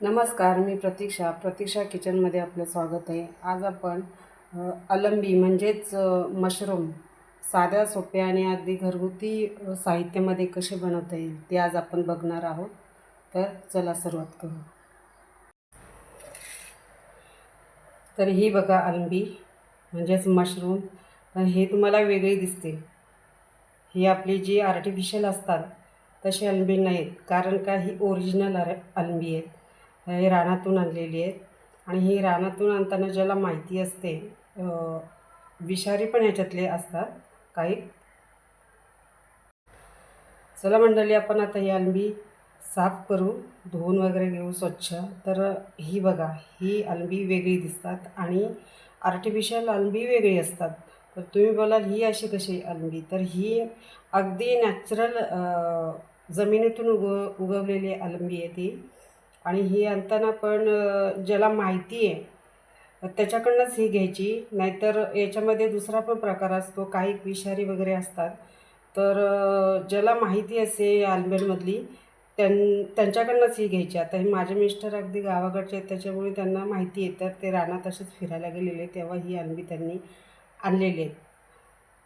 नमस्कार मी प्रतीक्षा. प्रतीक्षा किचनमध्ये आपलं स्वागत आहे. आज आपण अलंबी म्हणजेच मशरूम साध्या सोप्या आणि अगदी घरगुती साहित्यामध्ये कसे बनवता येईल ते आज आपण बघणार आहोत. तर चला सुरुवात करू. तर ही बघा अलंबी म्हणजेच मशरूम. पण हे तुम्हाला वेगळी दिसते. ही आपली जी आर्टिफिशियल असतात तशी अलंबी नाहीत. कारण का ही ओरिजिनल अर अलंबी आहेत. हे रानातून आणलेली आहेत. आणि ही रानातून आणताना ज्याला माहिती असते विषारी पण ह्याच्यातले असतात काही. चला मंडळी आपण आता ही अलंबी साफ करू धुवून वगैरे घेऊ स्वच्छ. तर ही बघा ही अल्बी वेगळी दिसतात आणि आर्टिफिशियल अल्बी वेगळी असतात. तर तुम्ही बोलाल ही अशी कशी अलंबी तर ही अगदी नॅचरल जमिनीतून उग उगवलेली अलंबी आहे ती. आणि ही आणताना पण ज्याला माहिती आहे त्याच्याकडनंच ही घ्यायची. नाहीतर याच्यामध्ये दुसरा पण प्रकार असतो काही विषारी वगैरे असतात. तर ज्याला माहिती असे आल्बेलमधली त्यां त्यांच्याकडनंच ही घ्यायची. आता हे माझे मिस्टर अगदी गावाकडचे आहेत त्याच्यामुळे त्यांना माहिती आहे. तर ते रानात असेच फिरायला गेलेले तेव्हा ही अल्बी त्यांनी आणलेली आहेत.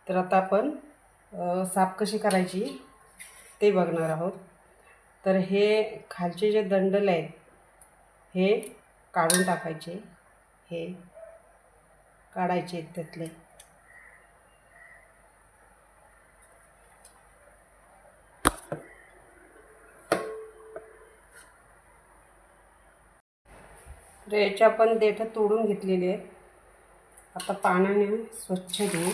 तर आता आपण साफ कशी करायची ते बघणार आहोत. तर हे खालचे जे दंडल आहेत हे काढून टाकायचे. हे काढायचे त्यातले. याच्या पण आपण देठं तोडून घेतलेले आहेत. आता पाण्याने स्वच्छ धुवू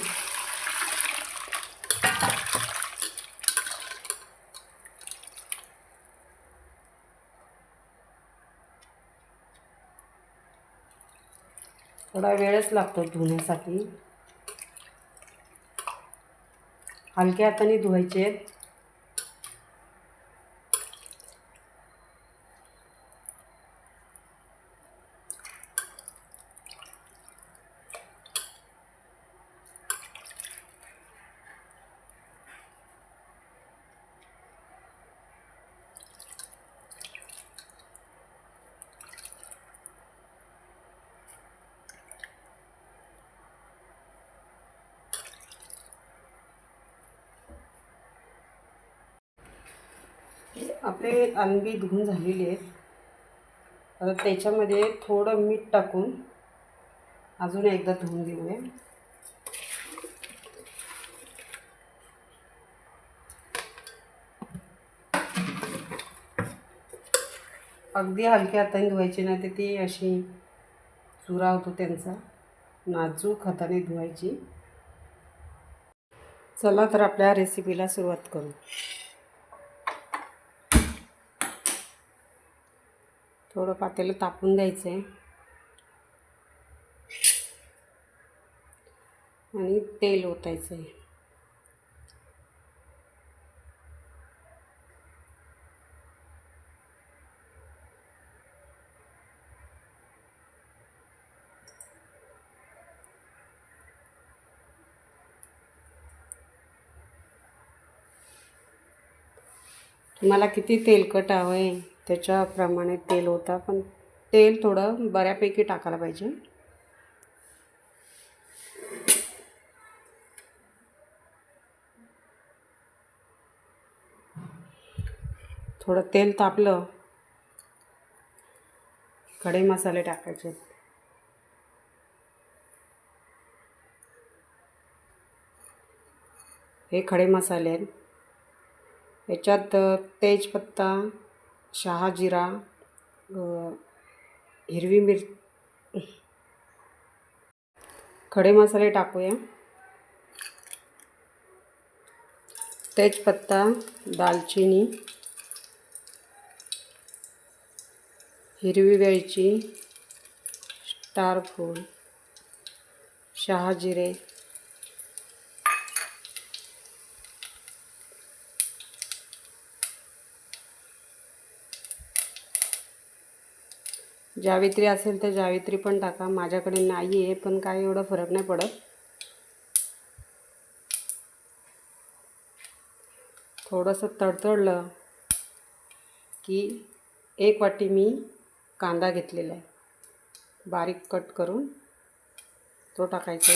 थोडा वेळच लागतो धुण्यासाठी. हलक्या हाताने धुवायचे. आहेत आपले अनबी धुवून झालेली आहेत. आता त्याच्यामध्ये थोडं मीठ टाकून अजून एकदा धुवून घेऊया. अगदी हलक्या हाताने धुवायची नाही तर ती अशी चुरा होतो त्यांचा. नाजूक हाताने धुवायची. चला तर आपल्या रेसिपीला सुरुवात करू. थोडं पातेलं तापून द्यायचं आहे आणि तेल ओतायचं आहे तुम्हाला किती तेलकट हवं आहे त्याच्याप्रमाणे तेल होता पण तेल थोडं बऱ्यापैकी टाकायला पाहिजे. थोडं तेल तापलं खडे मसाले टाकायचे. हे खडे मसाले आहेत. याच्यात तेजपत्ता शहाजिरा हिरवी मिर खडे मसाले टाकूया. तेजपत्ता दालचिनी हिरवी वेलची स्टार फूल शहाजिरे जावित्री असेल तर जावित्री पण टाका. माझ्याकडे नाही आहे पण काय एवढा फरक नाही पडत. थोडंसं तडतडलं की एक वाटी मी कांदा घेतलेला आहे. बारीक कट करून तो टाकायचा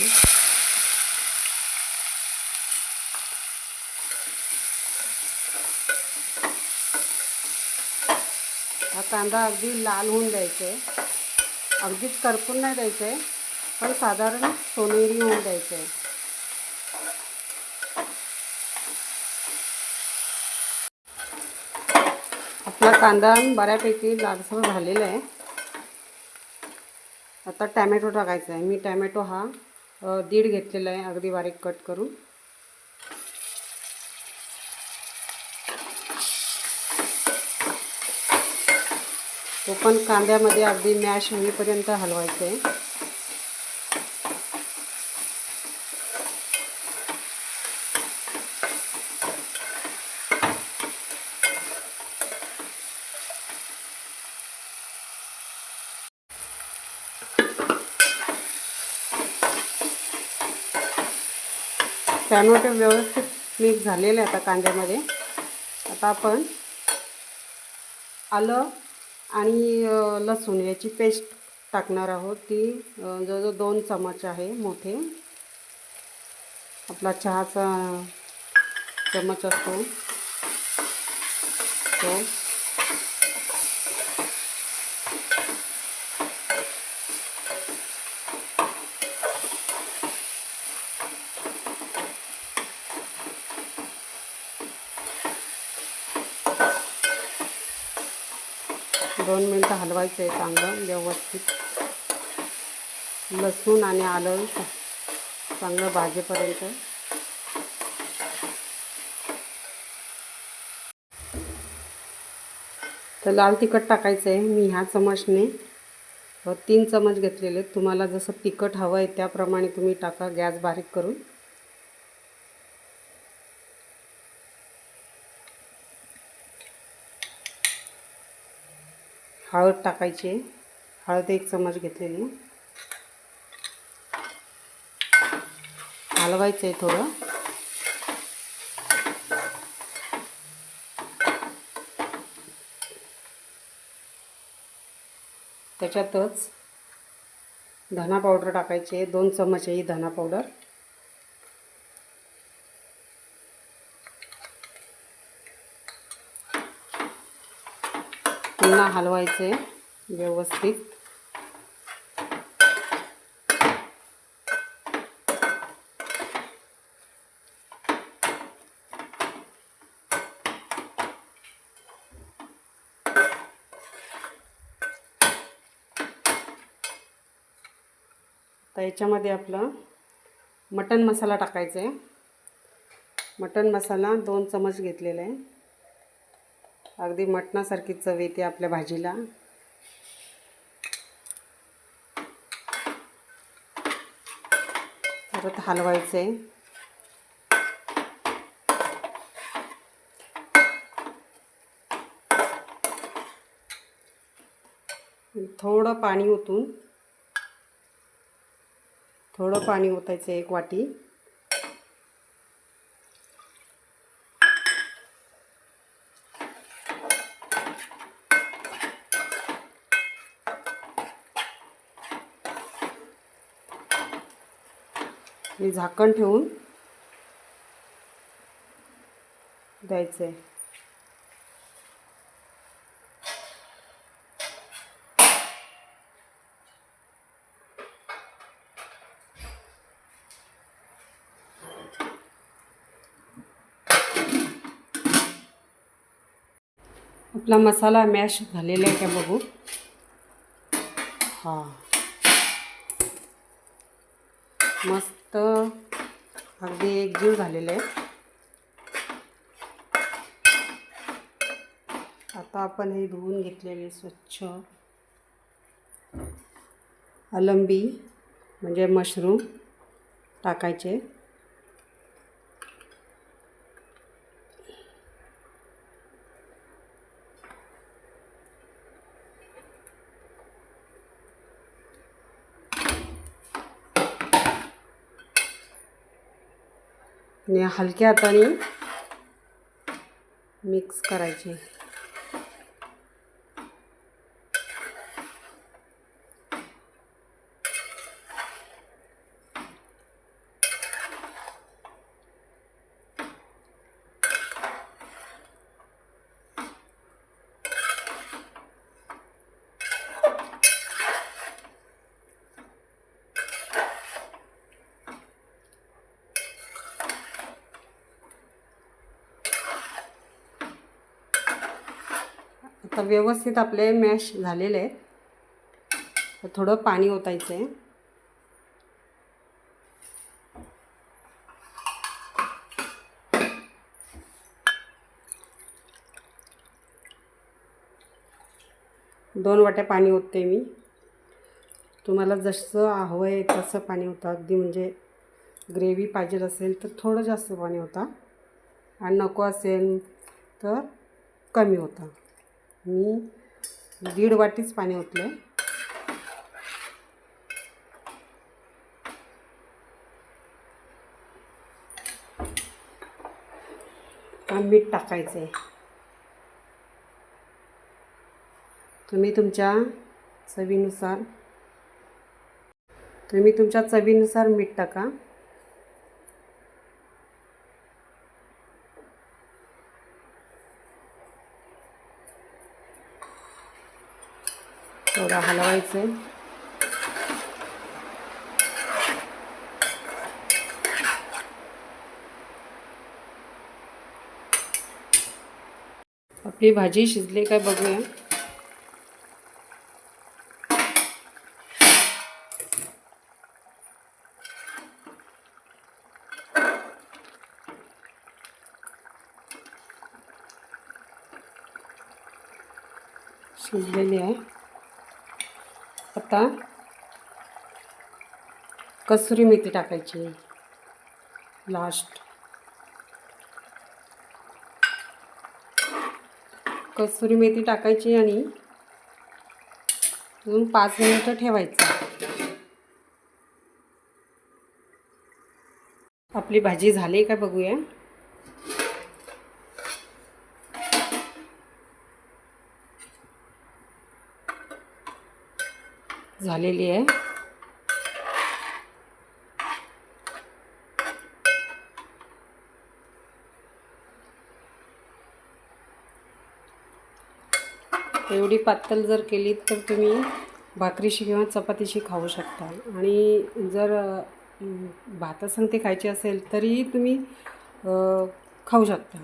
कांदा अगदी लाल होऊन द्यायचा. आहे अगदीच करपून नाही द्यायचं आहे पण साधारण सोनेरी होऊन द्यायचं. आहे आपला कांदा बऱ्यापैकी लालसर झालेला आहे. आता टॅमॅटो टाकायचा आहे. मी टॅमॅटो हा दीड घेतलेला आहे. अगदी बारीक कट करून. तो पण कांद्यामध्ये अगदी मॅश होईपर्यंत हलवायचं. आहे टॅमॅटो व्यवस्थित मिक्स झालेले आहे आता कांद्यामध्ये. आता आपण आलं आणि लसूण याची पेस्ट टाकणार आहोत ती जवळजवळ दोन चमच आहे मोठे. आपला चहाचा चमच असतो तो. दोन मिनटं हलवायचं आहे चांगलं व्यवस्थित. लसूण आणि आलं चांगलं भाजेपर्यंत. तर लाल तिखट टाकायचं आहे मी ह्या चमचने. तीन चमच घेतलेले आहेत. तुम्हाला जसं तिखट हवं आहे त्याप्रमाणे तुम्ही टाका गॅस बारीक करून. हळद टाकायची. आहे हळद एक चमच घेतलेली. हलवायचं आहे थोडं. त्याच्यातच धना पावडर टाकायची. दोन चमच आहे ही धना पावडर. हलवायचं आहे व्यवस्थित. तर याच्यामध्ये आपलं मटन मसाला टाकायचा. आहे मटन मसाला दोन चमच घेतलेला. आहे अगदी मटणासारखी चव येते आपल्या भाजीला. परत हलवायचं. आहे थोडं पाणी ओतून थोडं पाणी ओतायचं एक वाटी. आणि झाकण ठेवून द्यायचं आहे आपला मसाला मॅश झालेला आहे का बघू? हां. मस्त. अगदी एकजीव झालेलं आहे. आता आपण हे धुवून घेतलेले स्वच्छ अलंबी म्हणजे मशरूम टाकायचे. आणि हलक्या हाताने मिक्स करायचे. आता व्यवस्थित आपले मॅश झालेले आहेत. तर थोडं पाणी ओतायचं आहे दोन वाट्या पाणी ओतते मी. तुम्हाला जसं हवं आहे तसं पाणी होतं अगदी म्हणजे ग्रेव्ही पाहिजे असेल तर थोडं जास्त पाणी होता आणि नको असेल तर कमी होता मी दीड वाटीच पाणी ओतलं मीठ टाकायचं आहे तुम्ही तुमच्या चवीनुसार तुम्ही तुमच्या चवीनुसार मीठ टाका. थोडं आहे आपली भाजी शिजली काय बघूया शिजलेली आहे आता कसुरी मेथी टाकायची. लास्ट कसुरी मेथी टाकायची आणि अजून पाच मिनिटं ठेवायचं. आपली भाजी झाली का बघूया. झालेली आहे. एवढी पातळ जर केली तर तुम्ही भाकरीशी किंवा चपातीशी खाऊ शकता. आणि जर अं, भातासंगती खायची असेल तरी तुम्ही खाऊ शकता.